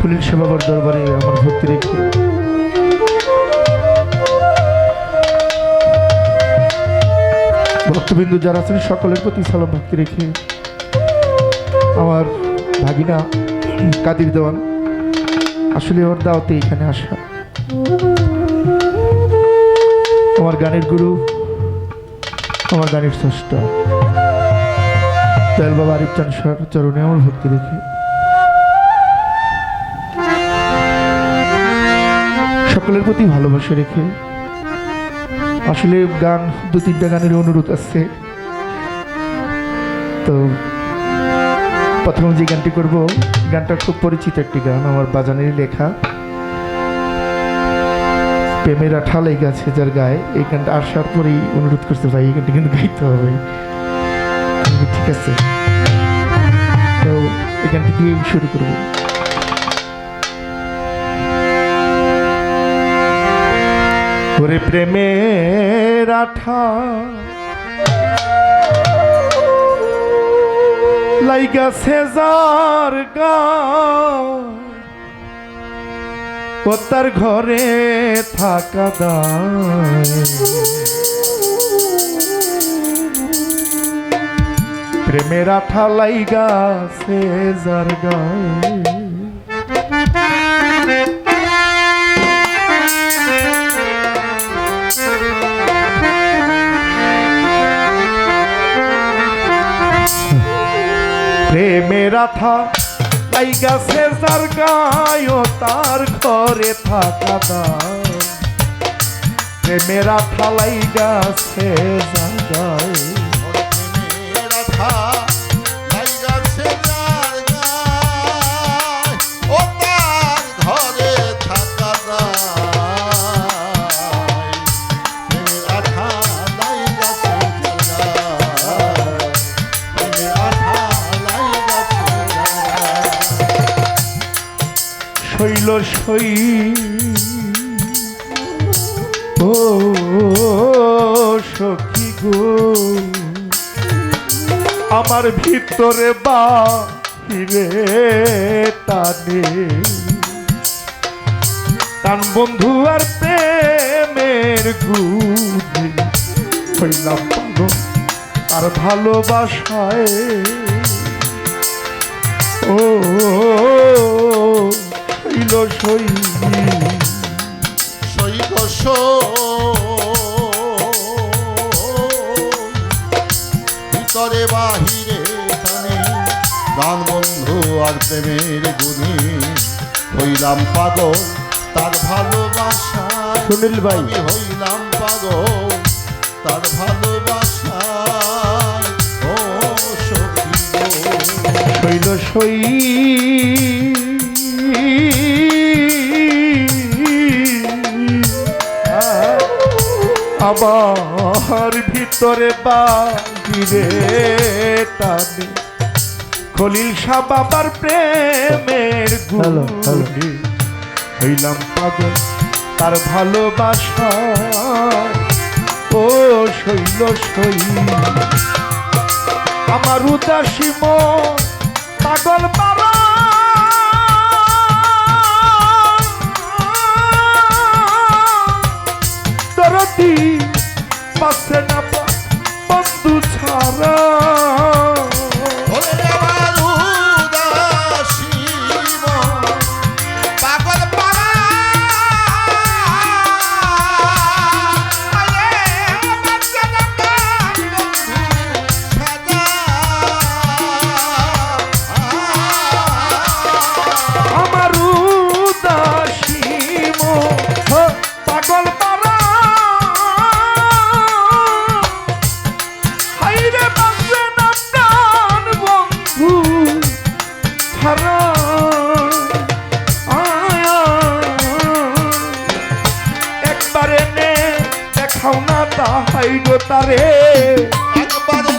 খলিল সেবাবার দরবারে আমার ভক্তি রেখে। ভক্তবিন্দু যারা আছেন, সকলের প্রতি সালাম, ভক্তি রেখে। আমার ভাগিনা কাদির দেওয়ান, আসলে ওর দাওয়াতে এখানে আসা। আমার গানের গুরু, আমার গানের স্রষ্টা। দয়াল বাবা আরিফ চান চরণে আমার ভক্তি রেখে। সকলের প্রতি ভালোবাসা রেখে আসলে গান, দু তিনটা গানের অনুরোধ আছে। তো প্রথমে যে গানটি করব গানটা খুব পরিচিত একটি গান, আমার বাজানের লেখা। প্রেমের আঠা লেগে আছে যার গায়ে, এই গানটা আসার পরেই অনুরোধ করতে ভাই, এই গানটা কিন্তু গাইতে হবে। ঠিক আছে। তো এই গানটি দিয়ে শুরু করব। ওরে প্রেমের আঠা। লাইগা সেজার গা। ও তার ঘরে থাকা প্রেমের আঠা লাইগা সেজার গায়। প্রেমের আঠা। লাইগা সেজার গায় তার ঘরে থাকা দায় প্রেমের আঠা লাইগা সেজার গায়। সই ও সখী গো, আমার ভিতরে বাহিরে টানে। টান বন্ধু আর প্রেমের গুলি, হইলাম পাগল আর ভালোবাসায়। ও শৈল সই ভিতরে বাহিরে টানে গান বন্ধু আর প্রেমের গুণী হইলাম পাগল তার ভালোবাসায় সুনীল ভাই হইলাম পাগল তার ভালোবাসায় ও সখী। শৈল সই আমার ভিতরে বাহিরে টানে খলিল শাহ বাবার প্রেমের। গুলি হইলাম পাগল তার ভালোবাসা। ও শৈল সই আমার উদাসী মন পাগল পারা দেখাও না তাহাই গো তারে। একবারে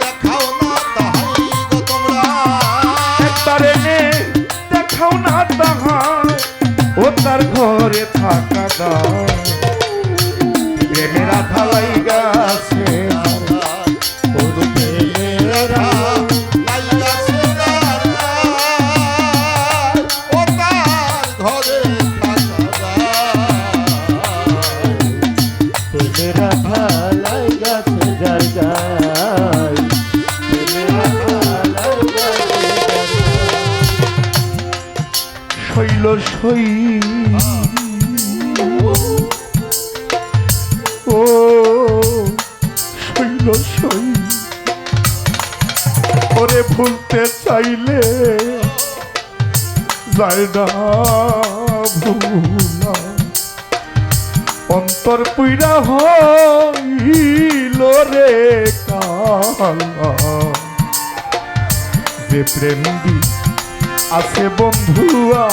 দেখাও না তাহাই গো তোমরা। একবারে দেখাও না তাহাই। ও তার ঘরে থাকা দায় শৈল সই। ও শৈল সই। ওরে ভুলতে চাইলে যায় না। ভুলা অন্তর পুইরা হইল রে কালা। যে প্রেম দি আছে বন্ধুয়া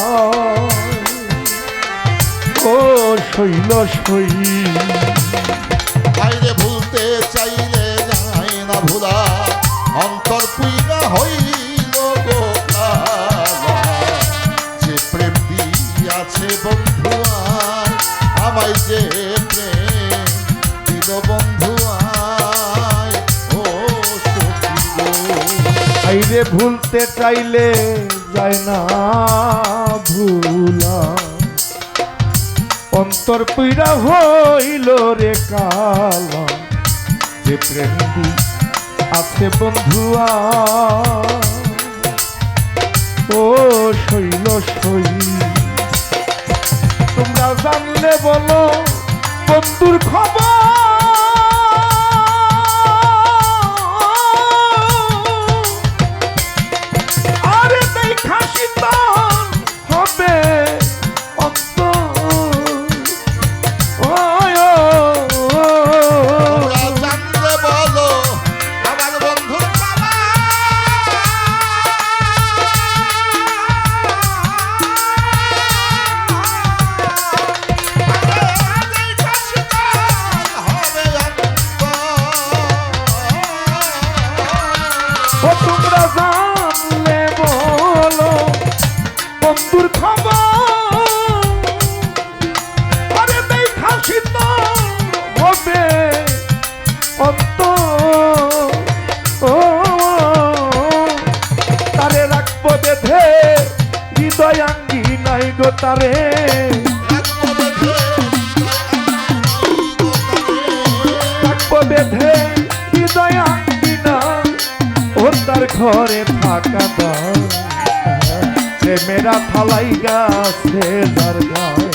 ও শৈল বাইরে ভুলতে চাইলে যাই না ভুলা। অন্তর পুইরা হইল যে প্রেম দিয়াছে বন্ধুয়ার আমায় যে প্রেম দিল বন্ধুয়ার ও সখী গো। ভুলতে চাইলে যায় না ভুলা। অন্তর পীড়া হইল রে কালা। যে প্রেম আছে বন্ধুয়া ও শৈল সই তোমরা জানলে বলো, বন্ধুর খবর? বেঁধে হৃদয়াঙ্গি নাই ওর তার ঘরে থাকা দাও প্রেমেরা থালাই গাছে যার গায়ে।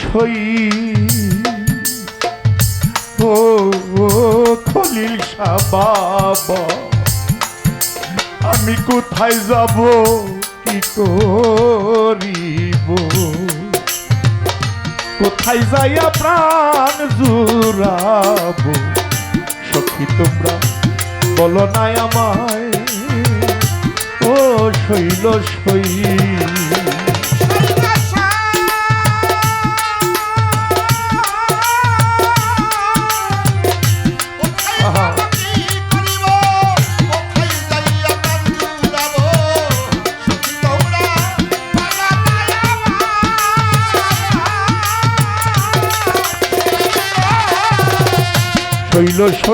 সই কোথায় যাব? কি করিব? কোথায় যাইয়া প্রাণ জুড়াব? সখী তোমরা, বলো নাই আমায়। ও শৈল শৈল।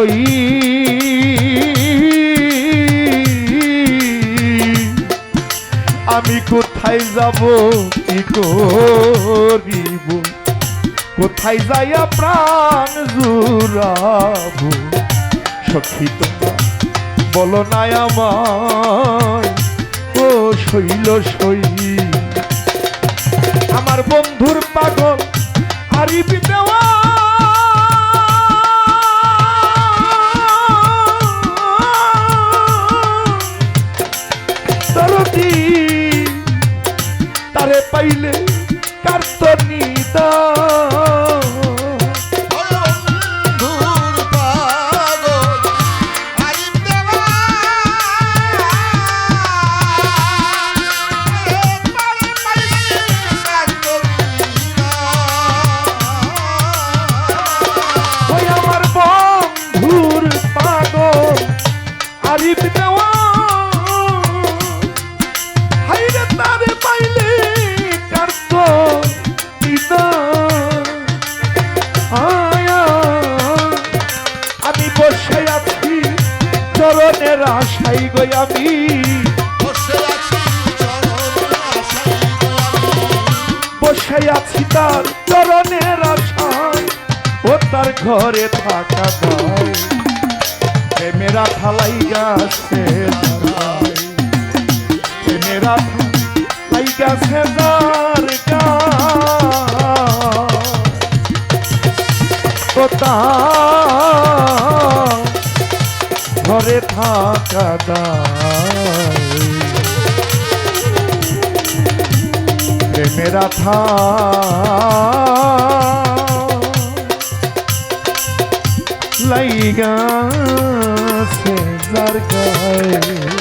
সই আমি কোথায় যাব? কি করিব? কোথায় যাইয়া প্রাণ জুড়াব? সখী তোমরা, বলো নাই আমায়। ও শৈল সই। আমার বন্ধুর পাগল হারিবি দেওয়া তার ঘরে থাকা দায় প্রেমেরা থালাই গাছে প্রেমেরা থালাই গাছে যার ঘরে থাকা দায় প্রেমেরা থা লাইগা সে যার গায়ে